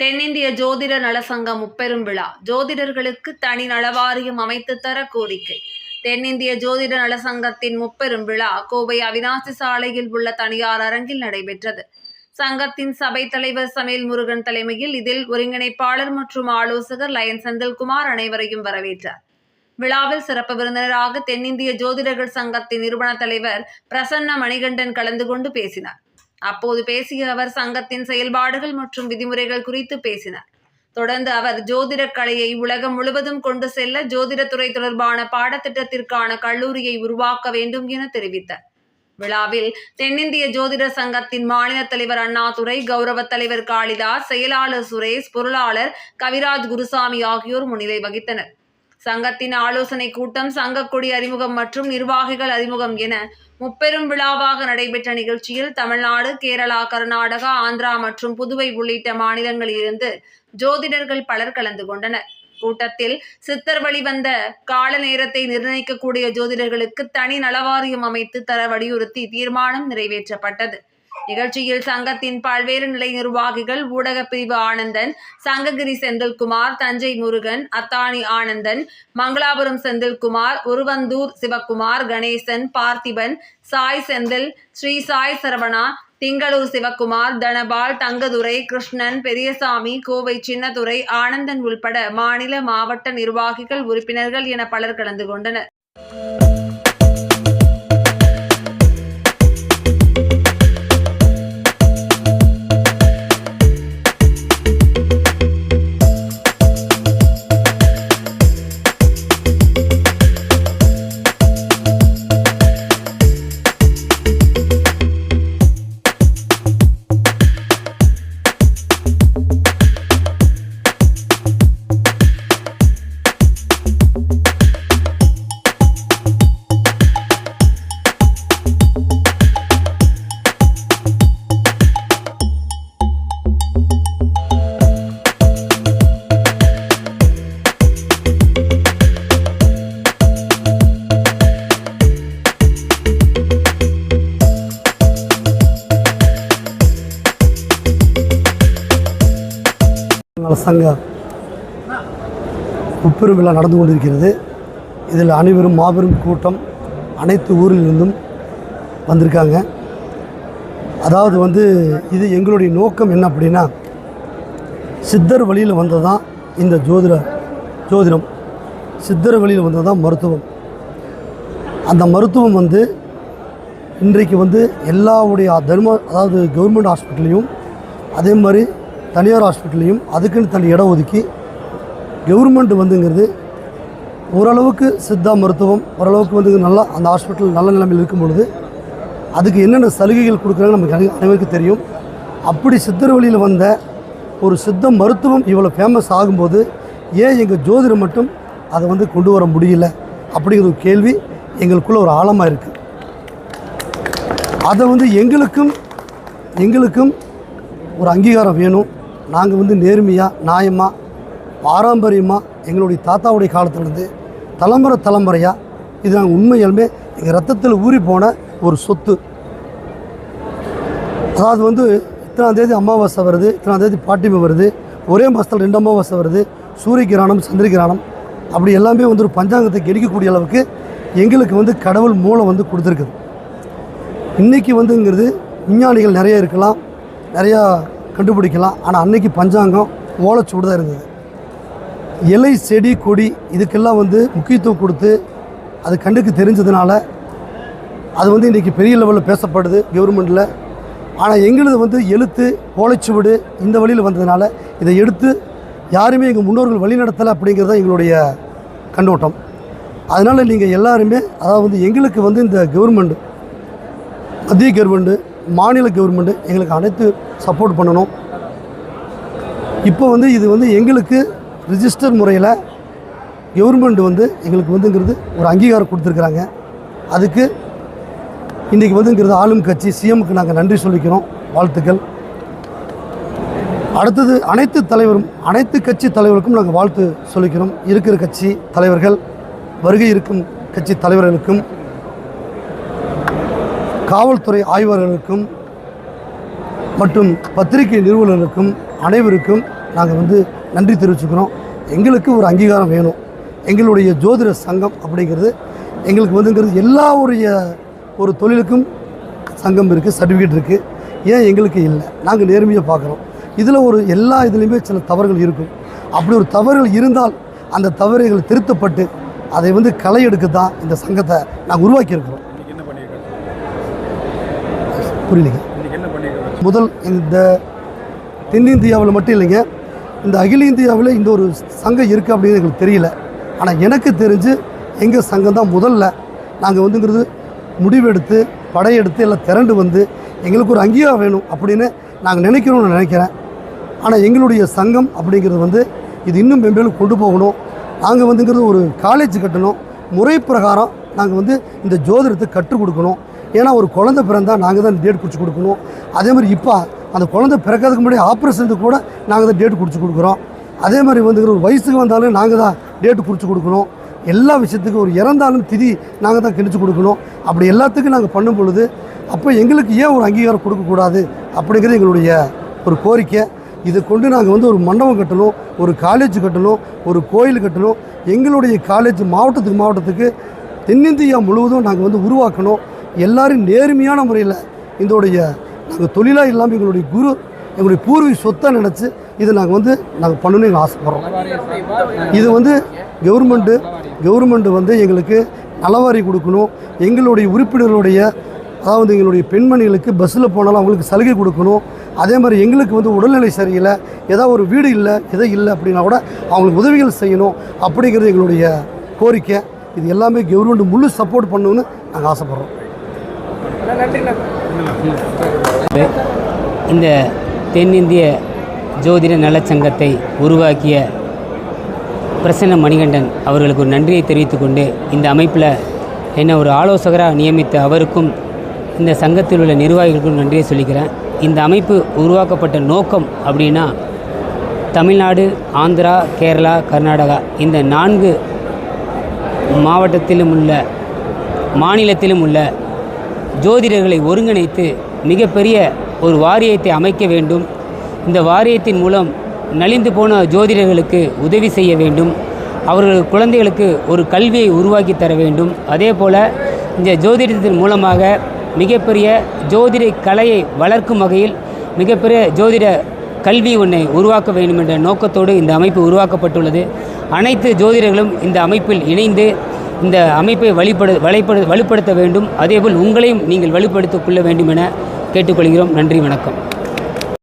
தென்னிந்திய ஜோதிட நலசங்கம் முப்பெரும் விழா. ஜோதிடர்களுக்கு தனி நலவாரியம் அமைத்து தர கோரிக்கை. தென்னிந்திய ஜோதிட நலசங்கத்தின் முப்பெரும் விழா கோவை அவினாசி சாலையில் உள்ள தனியார் அரங்கில் நடைபெற்றது. சங்கத்தின் சபை தலைவர் சமையல் முருகன் தலைமையில் இதில் ஒருங்கிணைப்பாளர் மற்றும் ஆலோசகர் லயன் செந்தில்குமார் அனைவரையும் வரவேற்றார். விழாவில் சிறப்பு விருந்தினராக தென்னிந்திய ஜோதிடர்கள் சங்கத்தின் நிறுவன தலைவர் பிரசன்ன மணிகண்டன் கலந்து கொண்டு பேசினார். அப்போது பேசிய அவர் சங்கத்தின் செயல்பாடுகள் மற்றும் விதிமுறைகள் குறித்து பேசினார். தொடர்ந்து அவர் ஜோதிட கலையை உலகம் முழுவதும் கொண்டு செல்ல ஜோதிடத்துறை தொடர்பான பாடத்திட்டத்திற்கான கல்லூரியை உருவாக்க வேண்டும் என தெரிவித்தார். விழாவில் தென்னிந்திய ஜோதிட சங்கத்தின் மாநில தலைவர் அண்ணாதுரை கௌரவ தலைவர் காளிதாஸ் செயலாளர் சுரேஷ் பொருளாளர் கவிராஜ் குருசாமி ஆகியோர் முன்னிலை வகித்தனர். சங்கத்தின் ஆலோசனை கூட்டம் சங்கக்கொடி அறிமுகம் மற்றும் நிர்வாகிகள் அறிமுகம் என முப்பெரும் விழாவாக நடைபெற்ற நிகழ்ச்சியில் தமிழ்நாடு கேரளா கர்நாடகா ஆந்திரா மற்றும் புதுவை உள்ளிட்ட மாநிலங்களிலிருந்து ஜோதிடர்கள் பலர் கலந்து கொண்டனர். கூட்டத்தில் சித்தர் வழிவந்த கால நேரத்தை நிர்ணயிக்கக்கூடிய ஜோதிடர்களுக்கு தனி நலவாரியம் அமைத்து தர வலியுறுத்தி தீர்மானம் நிறைவேற்றப்பட்டது. நிகழ்ச்சியில் சங்கத்தின் பல்வேறு நிலை நிர்வாகிகள் ஊடகப் பிரிவு ஆனந்தன் சங்ககிரி செந்தில்குமார் தஞ்சை முருகன் அத்தானி ஆனந்தன் மங்களாபுரம் செந்தில்குமார் உருவந்தூர் சிவக்குமார் கணேசன் பார்த்திபன் சாய் செந்தில் ஸ்ரீ சாய் சரவணா திங்களூர் சிவக்குமார் தனபால் தங்கதுரை கிருஷ்ணன் பெரியசாமி கோவை சின்னதுரை ஆனந்தன் உள்பட மாநில மாவட்ட நிர்வாகிகள் உறுப்பினர்கள் என பலர் கலந்து கொண்டனர். நலசங்க முப்பெரும் விழா நடந்து கொண்டிருக்கிறது. இதில் அனைவரும் மாபெரும் கூட்டம் அனைத்து ஊரிலிருந்தும் வந்திருக்காங்க. அதாவது வந்து இது எங்களுடைய நோக்கம் என்ன அப்படின்னா சித்தர் வழியில் வந்தது தான் இந்த ஜோதிட ஜோதிடம். சித்தர் வழியில் வந்தது தான் மருத்துவம். அந்த மருத்துவம் வந்து இன்றைக்கு வந்து எல்லாவுடைய தர்ம அதாவது கவர்மெண்ட் ஹாஸ்பிட்டல்லையும் அதே மாதிரி தனியார் ஹாஸ்பிட்டல்லையும் அதுக்குன்னு தனி இடம் ஒதுக்கி கவர்மெண்ட் வந்துங்கிறது ஓரளவுக்கு சித்தா மருத்துவம் ஓரளவுக்கு வந்து நல்லா அந்த ஹாஸ்பிட்டல் நல்ல நிலைமையில் இருக்கும் பொழுது அதுக்கு என்னென்ன சலுகைகள் கொடுக்குறாங்கன்னு நமக்கு அனை- அனைவருக்கும் தெரியும். அப்படி சித்தர் வழியில் வந்த ஒரு சித்த மருத்துவம் இவ்வளோ ஃபேமஸ் ஆகும்போது ஏன் எங்கள் ஜோதிடம் மட்டும் அதை வந்து கொண்டு வர முடியல அப்படிங்கிற ஒரு கேள்வி எங்களுக்குள்ளே ஒரு ஆழமாக இருக்குது அதை வந்து எங்களுக்கும் எங்களுக்கும் ஒரு அங்கீகாரம் வேணும். நாங்கள் வந்து நேர்மையாக நியாயமாக பாரம்பரியமாக எங்களுடைய தாத்தாவுடைய காலத்துலேருந்து தலைமுறை தலைமுறையாக இது நாங்கள் உண்மையாலுமே எங்கள் ரத்தத்தில் ஊறி போன ஒரு சொத்து. அதாவது வந்து இத்தனாந்தேதி அமாவாசை வருது இத்தனாந்தேதி பாட்டிமை வருது ஒரே மாதத்தில் ரெண்டு அமாவாசை வருது சூரிய கிராணம் சந்திர கிராணம் அப்படி எல்லாமே வந்து ஒரு பஞ்சாங்கத்தை கெடிக்கக்கூடிய அளவுக்கு எங்களுக்கு வந்து கடவுள் மூலம் வந்து கொடுத்துருக்குது. இன்றைக்கி வந்துங்கிறது விஞ்ஞானிகள் நிறைய இருக்கலாம் நிறையா கண்டுபிடிக்கலாம். ஆனால் அன்னைக்கு பஞ்சாங்கம் ஓலைச்சுவடு தான் இருந்தது. இலை செடி கொடி இதுக்கெல்லாம் வந்து முக்கியத்துவம் கொடுத்து அது கண்டுக்கு தெரிஞ்சதுனால அது வந்து இன்றைக்கி பெரிய லெவலில் பேசப்படுது கவர்மெண்ட்டில் ஆனால் எங்களுது வந்து எழுத்து ஓலைச்சுவடு இந்த வழியில் வந்ததுனால இதை எடுத்து யாருமே எங்கள் முன்னோர்கள் வழி நடத்தலை அப்படிங்கிறது தான் எங்களுடைய கண்ணோட்டம். அதனால் நீங்கள் எல்லாருமே அதாவது வந்து எங்களுக்கு வந்து இந்த கவர்மெண்ட் மத்திய கவர்மெண்ட்டு மாநில கவர்மெண்ட்டு எங்களுக்கு அனைத்து சப்போர்ட் பண்ணணும். இப்போ வந்து இது வந்து எங்களுக்கு ரிஜிஸ்டர் முறையில் கவர்மெண்ட் வந்து எங்களுக்கு வந்துங்கிறது ஒரு அங்கீகாரம் கொடுத்துருக்குறாங்க. அதுக்கு இன்றைக்கி வந்துங்கிறது ஆளும் கட்சி சிஎம்க்கு நாங்கள் நன்றி சொல்லிக்கிறோம். வாழ்த்துக்கள். அடுத்தது அனைத்து தலைவரும் அனைத்து கட்சி தலைவருக்கும் நாங்கள் வாழ்த்து சொல்லிக்கிறோம். இருக்கிற கட்சி தலைவர்கள் வருகை இருக்கும் கட்சி தலைவர்களுக்கும் காவல்துறை ஆய்வாளர்களுக்கும் மற்றும் பத்திரிகை நிறுவனர்களுக்கும் அனைவருக்கும் நாங்கள் வந்து நன்றி தெரிவிச்சுக்கிறோம். எங்களுக்கு ஒரு அங்கீகாரம் வேணும். எங்களுடைய ஜோதிட சங்கம் அப்படிங்கிறது எங்களுக்கு வந்துங்கிறது எல்லா உடைய ஒரு தொழிலுக்கும் சங்கம் இருக்குது சர்டிஃபிகேட் இருக்குது ஏன் எங்களுக்கு இல்லை? நாங்கள் நேர்மையாக பார்க்குறோம். இதில் ஒரு எல்லா இதுலேயுமே சில தவறுகள் இருக்கும். அப்படி ஒரு தவறுகள் இருந்தால் அந்த தவறுகள் திருத்தப்பட்டு அதை வந்து களை எடுக்க தான் இந்த சங்கத்தை நாங்கள் உருவாக்கியிருக்கிறோம். புரியலைங்க. முதல் இந்த தென்னிந்தியாவில் மட்டும் இல்லைங்க இந்த அகில இந்தியாவில் இந்த ஒரு சங்கம் இருக்குது அப்படின்னு எங்களுக்கு தெரியல. ஆனால் எனக்கு தெரிஞ்சு எங்கள் சங்கம் தான் முதல்ல நாங்கள் வந்துங்கிறது முடிவெடுத்து படையெடுத்து எல்லாம் திரண்டு வந்து எங்களுக்கு ஒரு அங்கீகாரம் வேணும் அப்படின்னு நாங்கள் நினைக்கணும்னு நினைக்கிறேன். ஆனால் எங்களுடைய சங்கம் அப்படிங்கிறது வந்து இது இன்னும் மேம்பேலும் கொண்டு போகணும். நாங்கள் வந்துங்கிறது ஒரு காலேஜ் கட்டணும். முறை பிரகாரம் நாங்கள் வந்து இந்த ஜோதிடத்தை கற்றுக் கொடுக்கணும். ஏன்னா ஒரு குழந்தை பிறந்தால் நாங்கள் தான் டேட் குறித்து கொடுக்கணும். அதே மாதிரி இப்போ அந்த குழந்தை பிறக்கிறதுக்கு முன்னாடி ஆப்ரேஷனுக்கு கூட நாங்கள் தான் டேட் குறித்து கொடுக்குறோம். அதே மாதிரி வந்துக்கிற ஒரு வயசுக்கு வந்தாலும் நாங்கள் தான் டேட்டு குறித்து கொடுக்கணும். எல்லா விஷயத்துக்கும் ஒரு இறந்தாலும் திதி நாங்கள் தான் கிழிச்சு கொடுக்கணும். அப்படி எல்லாத்துக்கும் நாங்கள் பண்ணும் பொழுது அப்போ எங்களுக்கு ஏன் ஒரு அங்கீகாரம் கொடுக்கக்கூடாது அப்படிங்கிறது எங்களுடைய ஒரு கோரிக்கை. இதை கொண்டு நாங்கள் வந்து ஒரு மண்டபம் கட்டணும் ஒரு காலேஜ் கட்டணும் ஒரு கோயில் கட்டணும். எங்களுடைய காலேஜ் மாவட்டத்துக்கு மாவட்டத்துக்கு தென்னிந்தியா முழுவதும் நாங்கள் வந்து உருவாக்கணும். எல்லாரும் நேர்மையான முறையில் இதோடைய நாங்கள் தொழிலாக இல்லாமல் எங்களுடைய குரு எங்களுடைய பூர்வீக சொத்தை நினச்சி இதை நாங்கள் வந்து நாங்கள் பண்ணணும்னு எங்கள் ஆசைப்படுறோம். இது வந்து கவர்மெண்ட்டு கவர்மெண்ட் வந்து எங்களுக்கு நலவாரி கொடுக்கணும். எங்களுடைய உறுப்பினர்களுடைய அதாவது எங்களுடைய பெண்மணிகளுக்கு பஸ்ஸில் போனாலும் அவங்களுக்கு சலுகை கொடுக்கணும். அதே மாதிரி எங்களுக்கு வந்து உடல்நிலை சரியில்லை ஏதாவது ஒரு வீடு இல்லை எதை இல்லை அப்படின்னா கூட அவங்களுக்கு உதவிகள் செய்யணும் அப்படிங்கிறது எங்களுடைய கோரிக்கை. இது எல்லாமே கவர்மெண்ட் முழு சப்போர்ட் பண்ணணும்னு நாங்கள் ஆசைப்பட்றோம். இந்த தென்னிந்திய ஜோதிட நலச்சங்கத்தை உருவாக்கிய பிரசன்ன மணிகண்டன் அவர்களுக்கு ஒரு நன்றியை தெரிவித்துக்கொண்டு இந்த அமைப்பில் என்னை ஒரு ஆலோசகராக நியமித்த அவருக்கும் இந்த சங்கத்தில் உள்ள நிர்வாகிகளுக்கும் நன்றியை சொல்லிக்கிறேன். இந்த அமைப்பு உருவாக்கப்பட்ட நோக்கம் அப்படின்னா தமிழ்நாடு ஆந்திரா கேரளா கர்நாடகா இந்த நான்கு மாவட்டத்திலும் உள்ள மாநிலத்திலும் உள்ள ஜோதிடர்களை ஒருங்கிணைத்து மிகப்பெரிய ஒரு வாரியத்தை அமைக்க வேண்டும். இந்த வாரியத்தின் மூலம் நலிந்து போன ஜோதிடர்களுக்கு உதவி செய்ய வேண்டும். அவர்கள் குழந்தைகளுக்கு ஒரு கல்வியை உருவாக்கி தர வேண்டும். அதே போல் இந்த ஜோதிடத்தின் மூலமாக மிகப்பெரிய ஜோதிட கலையை வளர்க்கும் வகையில் மிகப்பெரிய ஜோதிட கல்வி ஒன்றை உருவாக்க வேண்டும் என்ற நோக்கத்தோடு இந்த அமைப்பு உருவாக்கப்பட்டுள்ளது. அனைத்து ஜோதிடர்களும் இந்த அமைப்பில் இணைந்து இந்த அமைப்பை வழிபடு வலைப்படு வலுப்படுத்த வேண்டும். அதேபோல் உங்களையும் நீங்கள் வலுப்படுத்திக் கொள்ள வேண்டும் என கேட்டுக்கொள்கிறோம். நன்றி வணக்கம்.